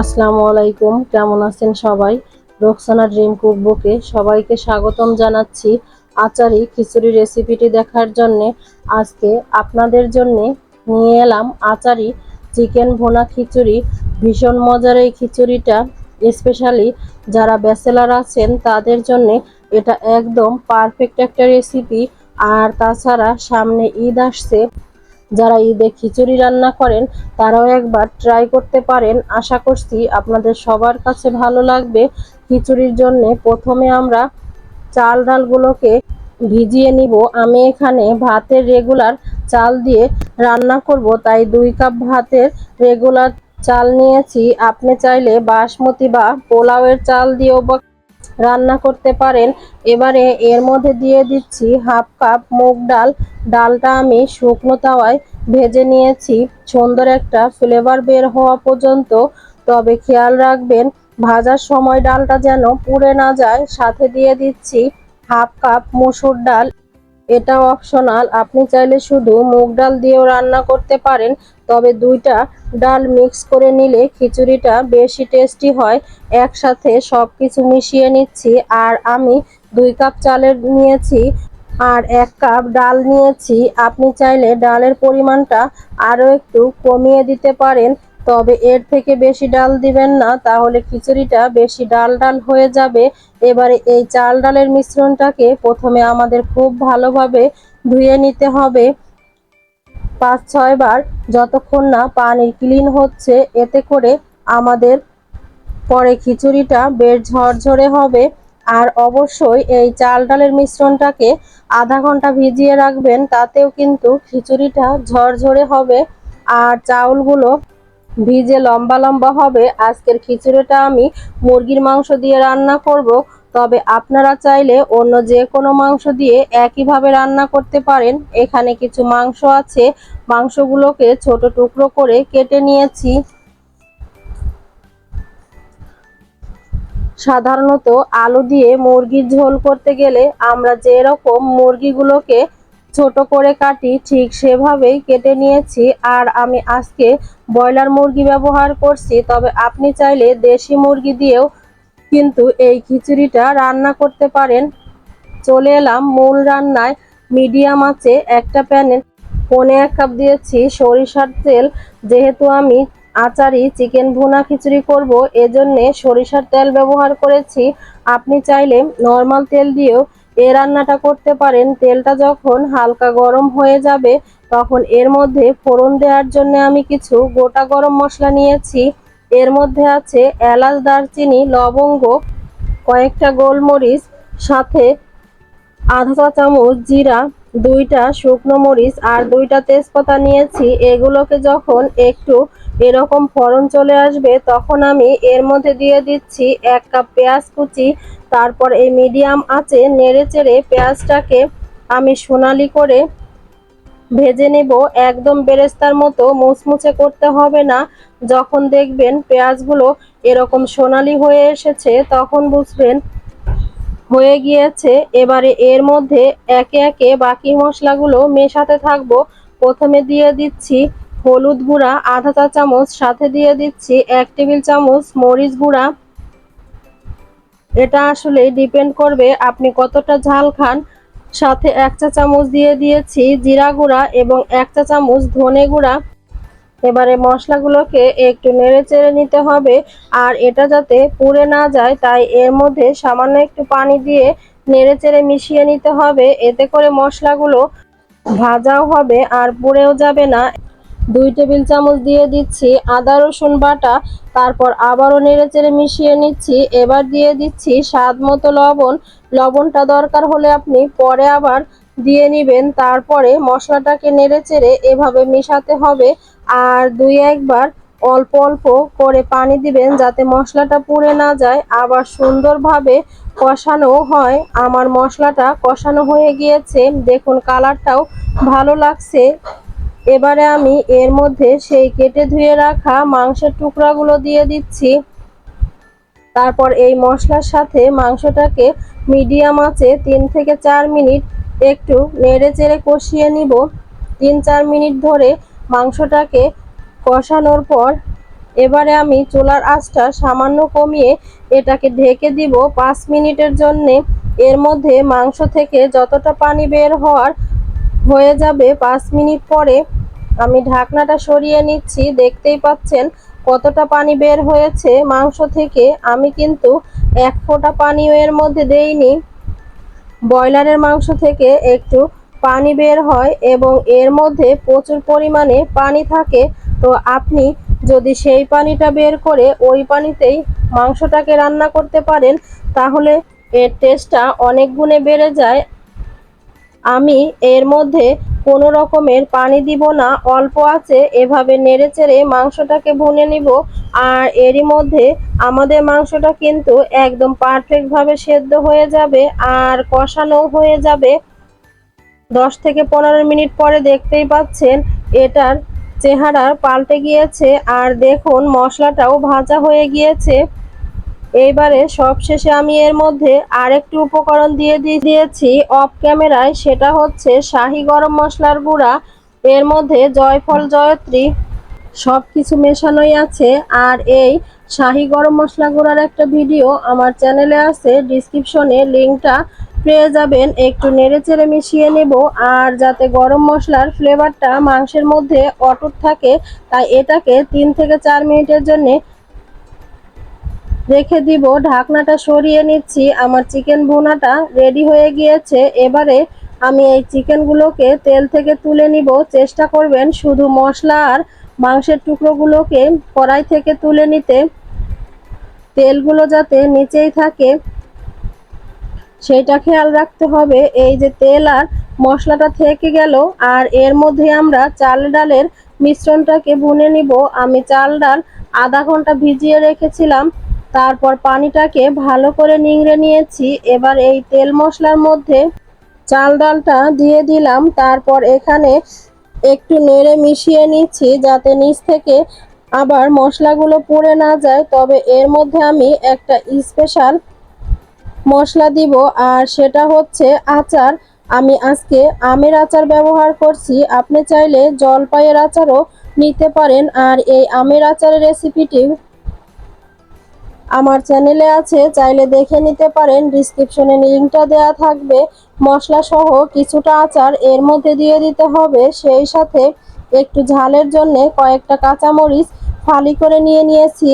আসসালামু আলাইকুম, কেমন আছেন সবাই? রোকসানা ড্রিম কুকবুকে সবাইকে স্বাগতম জানাচ্ছি আচারি খিচুড়ি রেসিপিটি দেখার জন্যে। আজকে আপনাদের জন্যে নিয়ে এলাম আচারি চিকেন ভোনা খিচুড়ি। ভীষণ মজার এই খিচুড়িটা, স্পেশালি যারা ব্যাচেলার আছেন তাদের জন্যে এটা একদম পারফেক্ট একটা রেসিপি। আর তাছাড়া সামনে ঈদ আসছে যারা ঈদে খিচুড়ি রান্না করেন, তারাও একবার ট্রাই করতে পারেন। আশা করছি আপনাদের সবার কাছে ভালো লাগবে। খিচুড়ির জন্য প্রথমে আমরা চাল ডালগুলোকে ভিজিয়ে নিব। আমি এখানে ভাতের রেগুলার চাল দিয়ে রান্না করব, তাই দুই কাপ ভাতের রেগুলার চাল নিয়েছি। আপনি চাইলে বাসমতি বা পোলাওয়ের চাল দিয়েও বা রান্না করতে পারেন। এবারে এর মধ্যে দিয়ে দিচ্ছি হাফ কাপ মুগ ডাল। ডালটা আমি শুকনো তাওয়ায় ভেজে নিয়েছি। সুন্দর একটা ফ্লেভার বের হওয়া পর্যন্ত। তবে খেয়াল রাখবেন, ভাজার সময় ডালটা যেন পুড়ে না যায়। সাথে দিয়ে দিচ্ছি হাফ কাপ মুসুর ডাল। এটা অপশনাল আপনি চাইলে শুধু মুগ ডাল দিয়েও রান্না করতে পারেন, তবে দুইটা ডাল মিক্স করে নিলে খিচুড়িটা বেশি টেস্টি হয়। একসাথে সব কিছু মিশিয়ে নিচ্ছি, আর আমি দুই কাপ চালের নিয়েছি, আর এক কাপ ডাল নিয়েছি। আপনি চাইলে ডালের পরিমাণটা আরও একটু কমিয়ে দিতে পারেন। তবে এর থেকে বেশি ডাল দিবেন না, তাহলে খিচুড়িটা বেশি ডাল ডাল হয়ে যাবে। এবারে এই চাল ডালের মিশ্রণটাকে প্রথমে আমাদের খুব ভালোভাবে ধুয়ে নিতে হবে। পাঁচ ছয় বার যতক্ষণ না পানি ক্লিন হচ্ছে, এতে করে আমাদের পরে খিচুড়িটা বেশ ঝরঝরে হবে। আর অবশ্যই এই চাল ডালের মিশ্রণটাকে আধা ঘণ্টা ভিজিয়ে রাখবেন, তাতেও কিন্তু খিচুড়িটা ঝরঝরে হবে। আর চাউলগুলো ভিজে লম্বা লম্বা হবে, আজকের খিচুড়িটা আমি মুরগির মাংস দিয়ে রান্না করব। তবে আপনারা চাইলে অন্য যে কোনো মাংস দিয়ে একইভাবে রান্না করতে পারেন। এখানে কিছু মাংস আছে, মাংসগুলোকে ছোট টুকরো করে কেটে নিয়েছি। সাধারণত আলু দিয়ে মুরগির ঝোল করতে গেলে আমরা যে রকম মুরগিগুলোকে ছোট করে কাটি, ঠিক সেভাবেই কেটে নিয়েছি। আর আমি আজকে ব্রয়লার মুরগি ব্যবহার করছি, তবে আপনি চাইলে দেশি মুরগি দিয়েও কিন্তু এই খিচুড়িটা রান্না করতে পারেন। চলে এলাম মূল রান্নায়। মিডিয়াম আছে একটা প্যানে। পনে এক কাপ দিয়েছি সরিষার তেল। যেহেতু আমি আচারি চিকেন ভুনা খিচুড়ি করব, এজন্যে সরিষার তেল ব্যবহার করেছি। আপনি চাইলে নর্মাল তেল দিয়েও এ রান্নাটা করতে পারেন। তেলটা যখন হালকা গরম হয়ে যাবে, তখন এর মধ্যে ফোড়ন দেওয়ার জন্য আমি কিছু গোটা গরম মশলা নিয়েছি। এর মধ্যে আছে এলাচ, দারচিনি, লবঙ্গ, কয়েকটা গোলমরিচ, সাথে আধা চা চামচ জিরা, দুইটা শুকনো মরিচ আর দুইটা তেজপাতা নিয়েছি। এগুলোকে যখন একটু এরকম ফোড়ন চলে আসবে, তখন আমি এর মধ্যে দিয়ে দিচ্ছি এক কাপ পেঁয়াজ কুচি, তারপর এই মিডিয়াম আছে নেড়ে চেড়ে পেঁয়াজটাকে আমি সোনালি করে ভেজে নেব। একদম বেরেস্তার মতো মুচমুচে করতে হবে না। যখন দেখবেন পেঁয়াজগুলো এরকম সোনালি হয়ে এসেছে, তখন বুঝবেন হয়ে গিয়েছে। এবারে এর মধ্যে একে একে বাকি মশলাগুলো মেশাতে থাকব। প্রথমে দিয়ে দিচ্ছি হলুদ গুঁড়া, আধা চা চামচ, সাথে দিয়ে দিচ্ছি এক টেবিল চামচ মরিচ গুঁড়া। এটা আসলে ডিপেন্ড করবে আপনি কতটা ঝাল খান। সাথে এক চা চামচ দিয়ে দিয়েছি জিরা গুঁড়া এবং এক চা চামচ ধনে গুঁড়া। এবারে মশলাগুলোকে একটু নেড়ে চেড়ে নিতে হবে আর এটা যাতে পুড়ে না যায়, তাই এর মধ্যে সামান্য একটু পানি দিয়ে নেড়ে চেড়ে মিশিয়ে নিতে হবে। এতে করে মশলাগুলো ভাজাও হবে আর পুড়েও যাবে না। দুই টেবিল চামচ দিয়ে দিচ্ছি আদা, রসুন বাটা, তারপর আবারও নেড়ে চেড়ে মিশিয়ে নিচ্ছি। এবার দিয়ে দিচ্ছি স্বাদ মতো লবণ। লবণটা দরকার হলে আপনি পরে আবার দিয়ে নিবেন। তারপরে মশলাটাকে নেড়ে চেড়ে এভাবে মিশাতে হবে। আর দুই একবার অল্প অল্প করে পানি দিবেন যাতে মশলাটা পুড়ে না যায়। আবার সুন্দরভাবে কষানো হয়। আমার মশলাটা কষানো হয়ে গিয়েছে। দেখুন, কালারটাও ভালো লাগছে। এবারে আমি এর মধ্যে সেই কেটে ধুয়ে রাখা মাংসের টুকরাগুলো দিয়ে দিচ্ছি। তারপর এই মশলার সাথে মাংসটাকে মিডিয়াম আছে তিন থেকে চার মিনিট একটু নেড়ে চেড়ে কষিয়ে নিব। তিন চার মিনিট ধরে মাংসটাকে কষানোর পর এবারে আমি চুলার আঁচটা সামান্য কমিয়ে এটাকে ঢেকে দিব পাঁচ মিনিটের জন্যে। এর মধ্যে মাংস থেকে যতটা পানি বের হওয়ার হয়ে যাবে। পাঁচ মিনিট পরে আমি ঢাকনাটা সরিয়ে নিচ্ছি। দেখতেই পাচ্ছেন কতটা পানি বের হয়েছে মাংস থেকে। আমি কিন্তু এক ফোঁটা পানিও এর মধ্যে দেইনি। ব্রয়লারের মাংস থেকে একটু পানি বের হয় এবং এর মধ্যে প্রচুর পরিমাণে পানি থাকে। তো আপনি যদি সেই পানিটা বের করে ওই পানিতেই মাংসটাকে রান্না করতে পারেন, তাহলে এর টেস্টটা অনেক গুণে বেড়ে যায়। আমি এর মধ্যে কোনো রকমের পানি দিব না, অল্প আছে, এভাবে নেড়েচেড়ে মাংসটাকে ভুনে নিব। আর এরই মধ্যে আমাদের মাংসটা কিন্তু একদম পারফেক্টভাবে সেদ্ধ হয়ে যাবে আর কষানো হয়ে যাবে। দশ থেকে পনেরো মিনিট পরে দেখতেই পাচ্ছেন এটার চেহারা পাল্টে গিয়েছে। আর দেখুন, মশলাটাও ভাজা হয়ে গিয়েছে। এইবারে সবশেষে আমি এর মধ্যে আরেকটি উপকরণ দিয়ে দিয়ে- দিয়েছি অফ ক্যামেরায়, সেটা হচ্ছে শাহি গরম মশলার গুঁড়া। এর মধ্যে জয়ফল, জয়ত্রী সব কিছু মেশানোই আছে। আর এই শাহি গরম মশলা গুঁড়ার একটা ভিডিও আমার চ্যানেলে আছে, ডিসক্রিপশনে লিঙ্কটা পেয়ে যাবেন। একটু নেড়েচেড়ে মিশিয়ে নেব। আর যাতে গরম মশলার ফ্লেভারটা মাংসের মধ্যে অটুট থাকে, তাই এটাকে তিন থেকে চার মিনিটের জন্যে রেখে দিব, ঢাকনাটা সরিয়ে নিচ্ছি, আমার চিকেন ভুনাটা রেডি হয়ে গিয়েছে। এবারে আমি এই চিকেনগুলোকে তেল থেকে তুলে নিব। চেষ্টা করবেন শুধু মশলা আর মাংসের টুকরোগুলোকে কড়াই থেকে তুলে নিতে। তেলগুলো যাতে নিচেই থাকে, সেইটা খেয়াল রাখতে হবে। এই যে তেল আর মশলাটা থেকে গেল, আর এর মধ্যে আমরা চাল ডালের মিশ্রণটাকে ভুনে নিব। আমি চাল ডাল আধা ঘণ্টা ভিজিয়ে রেখেছিলাম। তারপর পানিটাকে ভালো করে নিংড়ে নিয়েছি। এবার এই তেল মশলার মধ্যে চাল ডালটা দিয়ে দিলাম। তারপর এখানে একটু নেড়ে মিশিয়ে নিচ্ছি যাতে নিচ থেকে আবার মশলাগুলো পুড়ে না যায়। তবে এর মধ্যে আমি একটা স্পেশাল মশলা দিব, আর সেটা হচ্ছে আচার। আমি আজকে আমের আচার ব্যবহার করছি। আপনি চাইলে জলপাইয়ের আচারও নিতে পারেন, আর এই আমের আচারের রেসিপিটি আমার চ্যানেলে আছে, চাইলে দেখে নিতে পারেন। ডিসক্রিপশনে লিঙ্কটা দেওয়া থাকবে। মশলা সহ কিছুটা আচার এর মধ্যে দিয়ে দিতে হবে। সেই সাথে একটু ঝালের জন্য কয়েকটা কাঁচামরিচ ফালি করে নিয়ে নিয়েছি।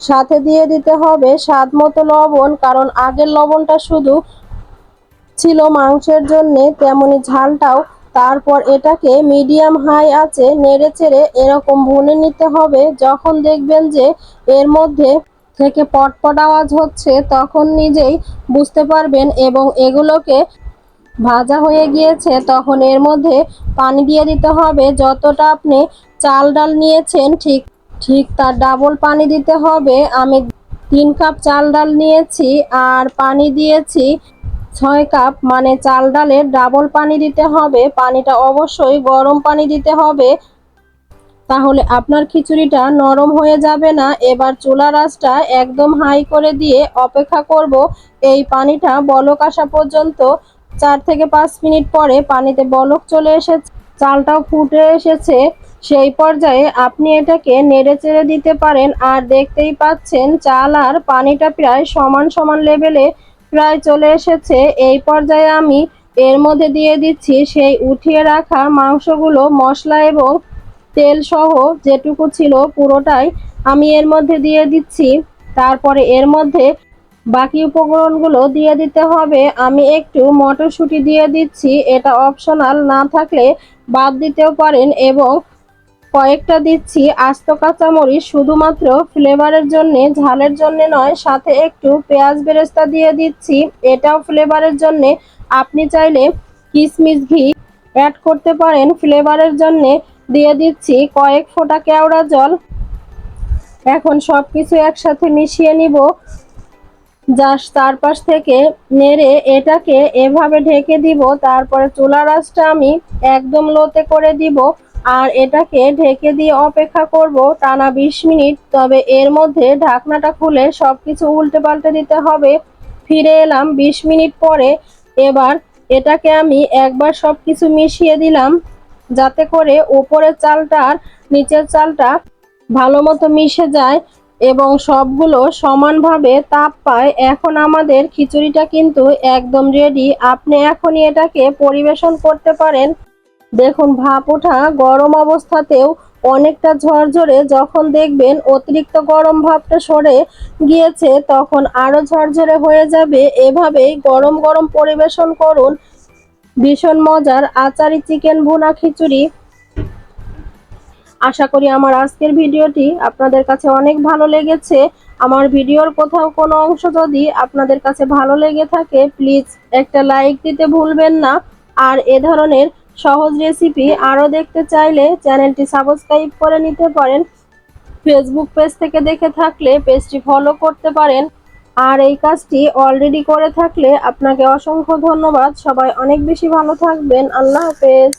সাথে দিয়ে দিতে হবে স্বাদ মতো লবণ, কারণ আগের লবণটা শুধু ছিল মাংসের জন্যে, তেমনি ঝালটাও তারপর এটাকে মিডিয়াম হাই আছে, নেড়ে চেড়ে এরকম ভুনে নিতে হবে। যখন দেখবেন যে এর মধ্যে থেকে পটপট আওয়াজ হচ্ছে, তখন নিজেই বুঝতে পারবেন এবং এগুলোকে ভাজা হয়ে গিয়েছে, তখন এর মধ্যে পানি দিয়ে দিতে হবে। যতটা আপনি চাল ডাল নিয়েছেন, ঠিক ঠিক তার ডাবল পানি দিতে হবে। আমি তিন কাপ চাল ডাল নিয়েছি আর পানি দিয়েছি ছয় কাপ মানে চাল ডালে ডাবল পানি দিতে হবে। পানিটা অবশ্যই গরম পানি দিতে হবে। তাহলে আপনার খিচুড়িটা নরম হয়ে যাবে না। এবার চুলার আঁচটা একদম হাই করে দিয়ে অপেক্ষা করব। এই পানিটা বলক আসা পর্যন্ত চার থেকে পাঁচ মিনিট পরে পানিতে বলক চলে এসেছে। চালটাও ফুটে এসেছে। সেই পর্যায়ে আপনি এটাকে নেড়ে চেড়ে দিতে পারেন। আর দেখতেই পাচ্ছেন, চাল আর পানিটা প্রায় সমান সমান লেভেলে প্রায় চলে এসেছে, এই পর্যায়ে আমি এর মধ্যে দিয়ে দিচ্ছি সেই উঠিয়ে রাখা মাংসগুলো, মশলা এবং তেল সহ যেটুকু ছিল পুরোটাই আমি এর মধ্যে দিয়ে দিচ্ছি। তারপরে এর মধ্যে বাকি উপকরণগুলো দিয়ে দিতে হবে। আমি একটু মটরশুঁটি দিয়ে দিচ্ছি। এটা অপশনাল না থাকলে বাদ দিতেও পারেন এবং কয়েকটা দিচ্ছি, আস্ত কাঁচামরিচ শুধুমাত্র ফ্লেভারের জন্য, ঝালের জন্য নয়, সাথে একটু পেঁয়াজ বেরেস্তা দিয়ে দিচ্ছি। এটাও ফ্লেভারের জন্য। আপনি চাইলে কিশমিশ ঘি অ্যাড করতে পারেন। ফ্লেভারের জন্য দিয়ে দিচ্ছি কয়েক ফোঁটা কেওড়া জল। এখন সব কিছু একসাথে মিশিয়ে নিব। জাস্ট চারপাশ থেকে নেড়ে এটাকে এভাবে ঢেকে দিব। তারপরে চুলার আঁচটা আমি একদম লোতে করে দিব। আর এটাকে ঢেকে দিয়ে অপেক্ষা করব টানা বিশ মিনিট, তবে এর মধ্যে ঢাকনাটা খুলে সব কিছু উল্টে পাল্টে দিতে হবে। ফিরে এলাম বিশ মিনিট পরে। এবার এটাকে আমি একবার সব কিছু মিশিয়ে দিলাম, যাতে করে ওপরের চালটা আর নিচের চালটা ভালো মতো মিশে যায় এবং সবগুলো সমানভাবে তাপ পায়। এখন আমাদের খিচুড়িটা কিন্তু একদম রেডি আপনি এখনই এটাকে পরিবেশন করতে পারেন। দেখুন, ভাপ ওঠা গরম অবস্থাতেও অনেকটা ঝরঝরে যখন দেখবেন অতিরিক্ত গরম ভাবটা সরে গিয়েছে, তখন আরও ঝরঝরে হয়ে যাবে। এভাবেই গরম গরম পরিবেশন করুন। ভীষণ মজার আচারি চিকেন ভুনা খিচুড়ি। আশা করি আমার আজকের ভিডিওটি আপনাদের কাছে অনেক ভালো লেগেছে। আমার ভিডিওর কোথাও কোনো অংশ যদি আপনাদের কাছে ভালো লেগে থাকে প্লিজ একটা লাইক দিতে ভুলবেন না। আর এ ধরনের সহজ রেসিপি আরও দেখতে চাইলে চ্যানেলটি সাবস্ক্রাইব করে নিতে পারেন। ফেসবুক পেজ থেকে দেখে থাকলে পেজটি ফলো করতে পারেন। আর এই কাজটি অলরেডি করে থাকলে আপনাকে অসংখ্য ধন্যবাদ। সবাই অনেক বেশি ভালো থাকবেন। আল্লাহ হাফেজ।